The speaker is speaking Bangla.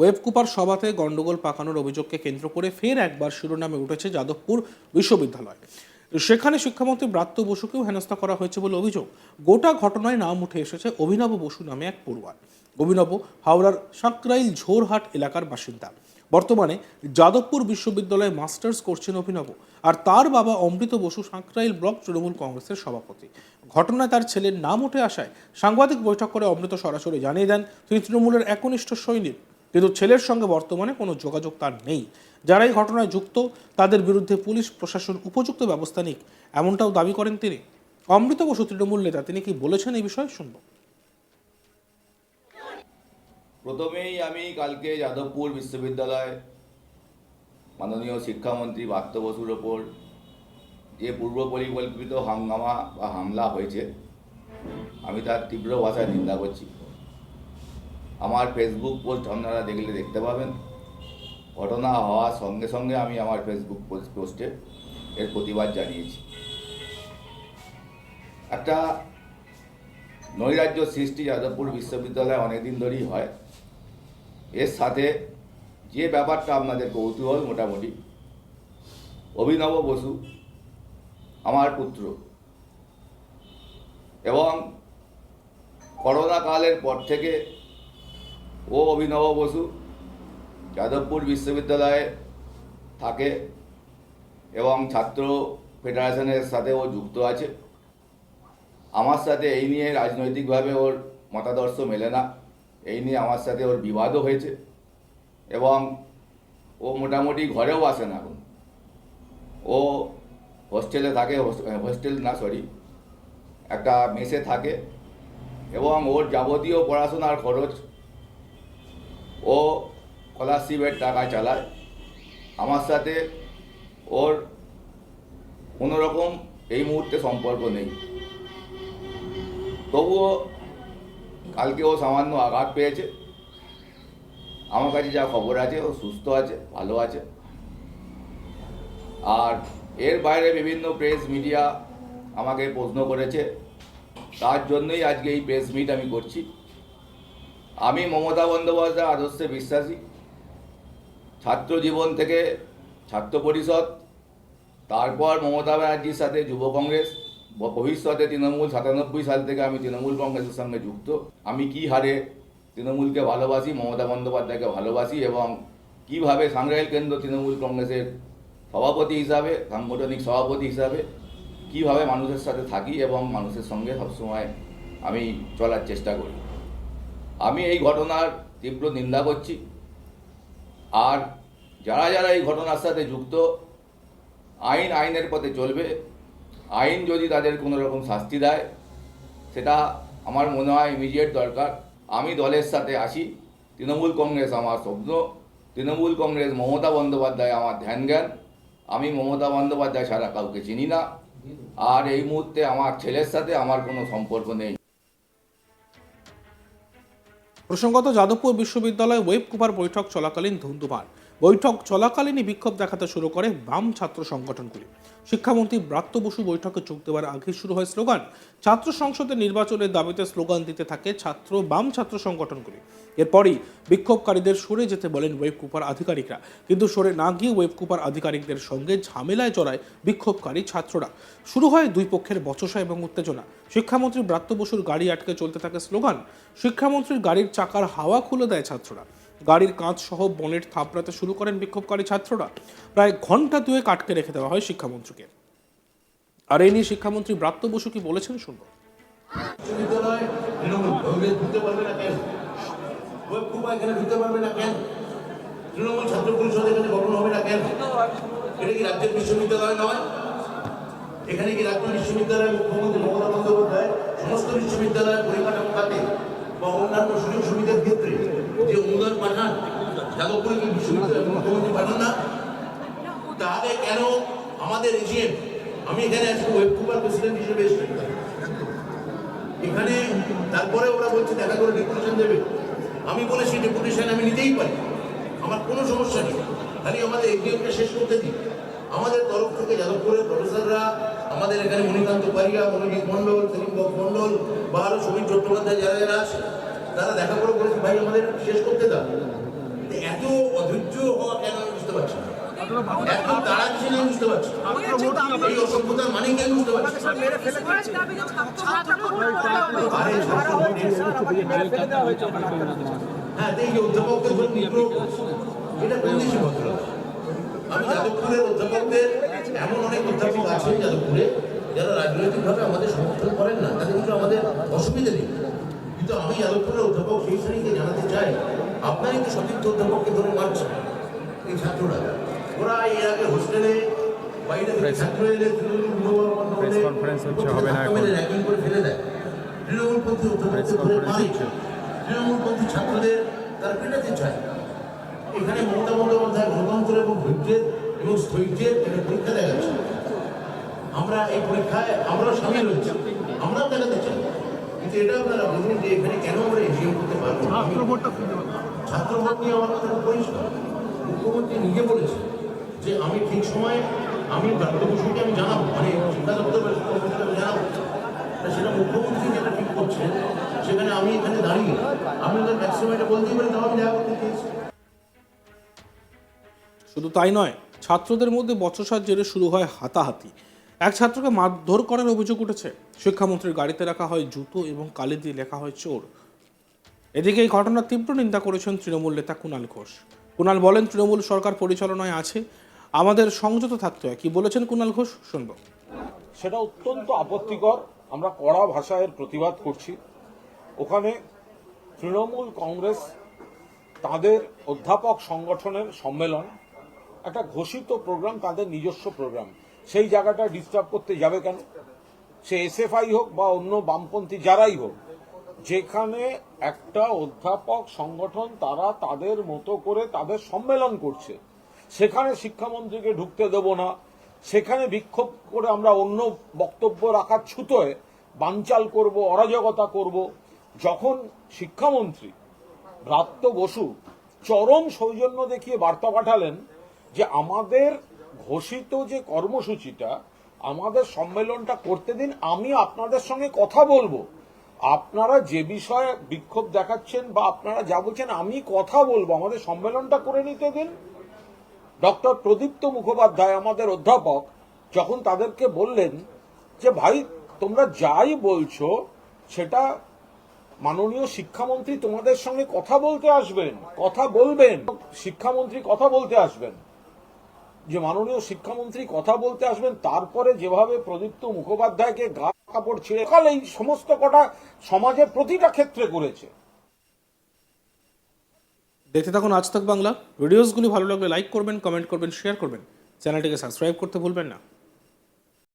ওয়েব কুপার সভাতে গন্ডগোল পাকানোর অভিযোগকে কেন্দ্র করে ফের একবার শিরোনামে উঠেছে যাদবপুর বিশ্ববিদ্যালয়। সেখানে শিক্ষামন্ত্রী ব্রাত্য বসুকেও হেনস্থা করা হয়েছে বলে অভিযোগ। গোটা ঘটনায় নাম উঠে এসেছে অভিনব বসু নামে এক পড়ুয়ার। অভিনব হাওড়ার সাঁকরাইল ঝোরহাট এলাকার বাসিন্দা। বর্তমানে যাদবপুর বিশ্ববিদ্যালয়ে মাস্টার্স করছেন অভিনব। আর তার বাবা অমৃত বসু সাঁকরাইল ব্লক তৃণমূল কংগ্রেসের সভাপতি। ঘটনায় তার ছেলের নাম উঠে আসায় সাংবাদিক বৈঠক করে অমৃত সরাসরি জানিয়ে দেন, তিনি তৃণমূলের একনিষ্ঠ সৈনিক। কিন্তু ছেলের সঙ্গে বর্তমানে কোনো যোগাযোগ তার নেই। যারা এই ঘটনায় যুক্ত, তাদের বিরুদ্ধে পুলিশ, প্রশাসন উপযুক্ত ব্যবস্থা নিক, এমনটাও দাবি করেন তিনি। অমৃত বসু তৃণমূল নেতা, তিনি কি বলেছেন এই বিষয়ে? শুনব। প্রথমেই আমি কালকে যাদবপুর বিশ্ববিদ্যালয় মাননীয় শিক্ষামন্ত্রী পার্থ বসুর ওপর যে পূর্ব পরিকল্পিত হাঙ্গামা বা হামলা হয়েছে, আমি তার তীব্র ভাষায় নিন্দা করছি। আমার ফেসবুক পোস্ট আপনারা দেখলে দেখতে পাবেন। ঘটনা হওয়ার সঙ্গে সঙ্গে আমি আমার ফেসবুক পোস্ট- এর প্রতিবাদ জানিয়েছি। একটা নৈরাজ্য সৃষ্টি যাদবপুর বিশ্ববিদ্যালয়ে অনেকদিন ধরেই হয়। এর সাথে যে ব্যাপারটা আপনাদের কৌতূহল মোটামুটি, অভিনব বসু আমার পুত্র এবং করোনা কালের পর থেকে ও অভিনব বসু যাদবপুর বিশ্ববিদ্যালয়ে থাকে এবং ছাত্র ফেডারেশনের সাথে ও যুক্ত আছে। আমার সাথে এই নিয়ে রাজনৈতিকভাবে ওর মতাদর্শ মেলে না। এই নিয়ে আমার সাথে ওর বিবাদও হয়েছে এবং ও মোটামুটি ঘরেও আসে না এখন। ও হোস্টেলে থাকে, হোস- হোস্টেল না, সরি, একটা মেসে থাকে এবং ওর যাবতীয় পড়াশোনার খরচ ও স্কলারশিপের টাকা চালায়। আমার সাথে ওর কোনো রকম এই মুহূর্তে সম্পর্ক নেই। তবুও কালকে ও সামান্য আঘাত পেয়েছে। আমার কাছে যা খবর আছে, ও সুস্থ আছে, ভালো আছে। আর এর বাইরে বিভিন্ন প্রেস মিডিয়া আমাকে প্রশ্ন করেছে। তার জন্যই আজকে এই প্রেস মিট আমি করছি। আমি মমতা বন্দ্যোপাধ্যায় আদর্শে বিশ্বাসী। ছাত্র জীবন থেকে ছাত্র পরিষদ, তারপর মমতা ব্যানার্জির সাথে যুব কংগ্রেস, ভবিষ্যতে তৃণমূল সাতানব্বই সাল থেকে আমি তৃণমূল কংগ্রেসের সঙ্গে যুক্ত। আমি কি হারে তৃণমূলকে ভালোবাসি, মমতা বন্দ্যোপাধ্যায়কে ভালোবাসি এবং কীভাবে সাংরাইল কেন্দ্র তৃণমূল কংগ্রেসের সভাপতি হিসাবে, সাংগঠনিক সভাপতি হিসাবে, কীভাবে মানুষের সাথে থাকি এবং মানুষের সঙ্গে সবসময় আমি চলার চেষ্টা করি। আমি এই ঘটনার তীব্র নিন্দা করছি। আর যারা যারা এই ঘটনার সাথে যুক্ত, আইন আইনের পথে চলবে, আইন যদি তাদের কোনো রকম শাস্তি দেয়, সেটা আমার মনে হয় ইমিডিয়েট দরকার। আমি দলের সাথে আসি তৃণমূল কংগ্রেস আমার স্বপ্ন। তৃণমূল কংগ্রেস মমতা বন্দ্যোপাধ্যায় আমার ধ্যান জ্ঞান আমি মমতা বন্দ্যোপাধ্যায় ছাড়া কাউকে চিনি না। আর এই মুহূর্তে আমার ছেলের সাথে আমার কোনো সম্পর্ক নেই। প্রসঙ্গত যাদবপুর বিশ্ববিদ্যালয়ে ওয়েব কুপার বৈঠক চলাকালীন ধুন্ধুমার বৈঠক চলাকালীনই বিক্ষোভ দেখাতে শুরু করে বাম ছাত্র সংগঠনগুলি। শিক্ষামন্ত্রী ব্রাত্য বসু বৈঠকে যোগ দেওয়ার আগে শুরু হয় স্লোগান। ছাত্র সংসদের নির্বাচনের দাবিতে স্লোগান দিতে থাকে ছাত্র, বাম ছাত্র সংগঠনগুলি। এরপরই বিক্ষোভকারীদের সরে যেতে বলেন ওয়েব কুপার আধিকারিকরা। কিন্তু সরে না গিয়ে ওয়েব কুপার আধিকারিকদের সঙ্গে ঝামেলায় জড়ায় বিক্ষোভকারী ছাত্ররা। শুরু হয় দুই পক্ষের বচসা এবং উত্তেজনা। শিক্ষামন্ত্রী ব্রাত্য বসুর গাড়ি আটকে চলতে থাকে স্লোগান। শিক্ষামন্ত্রীর গাড়ির চাকার হাওয়া খুলে দেয় ছাত্ররা। গাড়ির কাঁচ সহ বনেট থাপড়াতে শুরু করেন বিক্ষোভকারী ছাত্ররা। প্রায় ঘণ্টা দুয়েক আটকে রেখে দেওয়া হয় শিক্ষামন্ত্রীকে। আর এই নিয়ে শিক্ষামন্ত্রী ব্রাত্য বসু কি বলেছেন শুনব। তৃণমূল। ছাত্র বিশ্ববিদ্যালয় নয়? এখানে কি রাজ্য বিশ্ববিদ্যালয়ের মুখ্যমন্ত্রী মমতা বন্দ্যোপাধ্যায়, সমস্ত বিশ্ববিদ্যালয়ের পরিকাঠামো খাতে বা অন্যান্য সুযোগ সুবিধার ক্ষেত্রে যে অনুদান পাঠান যাদবপুরে কি মুখ্যমন্ত্রী পাঠান না। তাহলে কেন আমাদের এজিএম, আমি এখানে আজকে ওয়েব কুপার প্রেসিডেন্ট হিসেবে এখানে তারপরে ওরা বলছে, দেখা করে ডেপুটেশন দেবে। আমি বলেছি ডেপুটেশন আমি নিতেই পারি আমার কোনো সমস্যা নেই। খালি আমাদের এগ্রিমেন্টটা শেষ করতে দিই আমাদের তরফ থেকে যাদবপুরের প্রফেসররা, আমাদের এখানে মণিকান্ত পারিয়া, মনোজিৎ মণ্ডল, সেলিম মণ্ডল বা আরও সমীর চট্টোপাধ্যায়, যারা যারা আছে তারা দেখা করে বলেছে, ভাই, আমাদের শেষ করতে দাও। এত অধৈর্য হওয়া কেন আমি বুঝতে পারছি না। ছিল আমি বুঝতে পারছি এই অসভ্যতার মানে কি আমি বুঝতে পারছি হ্যাঁ এই যে অধ্যাপকদের নিগ্রহ এটা কোন দেশে আমি যাদবপুরের অধ্যাপকদের, এমন অনেক অধ্যাপক আছেন যাদবপুরে, যারা রাজনৈতিকভাবে আমাদের সমর্থন করেন না, তাদের কিন্তু আমাদের অসুবিধা নেই। কিন্তু আমি যাদবপুরের অধ্যাপক সেই শ্রেণীকে জানাতে চাই আপনার তো সতীর্থ অধ্যাপককে ধরে মারছে এই ছাত্ররা। ওরা এর আগে হোস্টেলে বাইরে ছাত্র এলে র্যাগিং করে ফেলে দেয়। তৃণমূলপন্থী অধ্যাপকদের ধরে মারে তৃণমূলপন্থী ছাত্রদের তারা পেটাতে চায়। এখানে মমতা বন্দ্যোপাধ্যায় গণতন্ত্র এবং ধৈর্যের এবং স্থৈর্যের একটা পরীক্ষা দেখাচ্ছে। আমরা এই পরীক্ষায় আমরাও সামিল হচ্ছি আমরাও দেখাতে চাই। কিন্তু এটা আপনারা বুঝুন যে এখানে কেন আমরা এসিএম করতে পারব? ছাত্র ভোট নিয়ে আমার কথা পরিষ্কার। মুখ্যমন্ত্রী নিজে বলেছে যে আমি ঠিক সময়ে আমি বসুকে আমি জানাব মানে শিক্ষা দপ্তরকে আমি জানাব। সেটা মুখ্যমন্ত্রী যেটা ঠিক করছেন সেখানে আমি এখানে দাঁড়িয়ে আমি ওদের ম্যাক্সিমাম এটা বলতেই পারি তাও আমি দেখা করতে চেয়েছি। শুধু তাই নয় ছাত্রদের মধ্যে বচসার জেরে শুরু হয় হাতাহাতি। এক ছাত্রকে মারধর করার অভিযোগ উঠেছে। শিক্ষামন্ত্রীর গাড়িতে রাখা হয় জুতো এবং কালি দিয়ে লেখা হয় চোর। এদিকে এই ঘটনার তীব্র নিন্দা করেছেন তৃণমূল নেতা কুণাল ঘোষ। কুণাল বলেন, তৃণমূল সরকার পরিচালনায় আছে। আমাদের সংযত থাকতে হয়। কি বলেছেন কুণাল ঘোষ? শুনব। সেটা অত্যন্ত আপত্তিকর। আমরা কড়া ভাষায় প্রতিবাদ করছি। ওখানে তৃণমূল কংগ্রেস, তাদের অধ্যাপক সংগঠনের সম্মেলন, একটা ঘোষিত প্রোগ্রাম, তাদের নিজস্ব প্রোগ্রাম। সেই জায়গাটা ডিস্টার্ব করতে যাবে কেন? সে এসএফআই হোক বা অন্য বামপন্থী যারাই হোক, যেখানে একটা অধ্যাপক সংগঠন তারা তাদের মতো করে তাদের সম্মেলন করছে। সেখানে শিক্ষামন্ত্রীকে ঢুকতে দেব না। সেখানে বিক্ষোভ করে আমরা অন্য বক্তব্য রাখার ছুতোয় বানচাল করব, অরাজকতা করব। যখন শিক্ষামন্ত্রী ব্রাত্য বসু চরম সৌজন্য দেখিয়ে বার্তা পাঠালেন যে আমাদের ঘোষিত যে কর্মসূচিটা, আমাদের সম্মেলনটা করতে দিন, আমি আপনাদের সঙ্গে কথা বলব। আপনারা যে বিষয়ে বিক্ষোভ দেখাচ্ছেন বা আপনারা যা বলছেন, আমি কথা বলব। আমাদের সম্মেলনটা করে নিতে দিন। ডক্টর প্রদীপ্ত মুখোপাধ্যায়, আমাদের অধ্যাপক, যখন তাদেরকে বললেন যে, ভাই, তোমরা যাই বলছো, সেটা মাননীয় শিক্ষামন্ত্রী তোমাদের সঙ্গে কথা বলতে আসবেন, কথা বলবেন, শিক্ষামন্ত্রী কথা বলতে আসবেন। যে মাননীয় শিক্ষামন্ত্রী কথা বলতে আসবেন, তারপরে যেভাবে প্রদীপ্ত মুখোপাধ্যায়কে গা কাপড় ছিঁড়ে কাল এই সমস্ত কটা সমাজের প্রতিটা ক্ষেত্রে করেছে। দেখতে থাকুন আজ তক বাংলা। ভিডিওসগুলি ভালো লাগলে লাইক করবেন কমেন্ট করবেন শেয়ার করবেন। চ্যানেলটিকে সাবস্ক্রাইব করতে ভুলবেন না।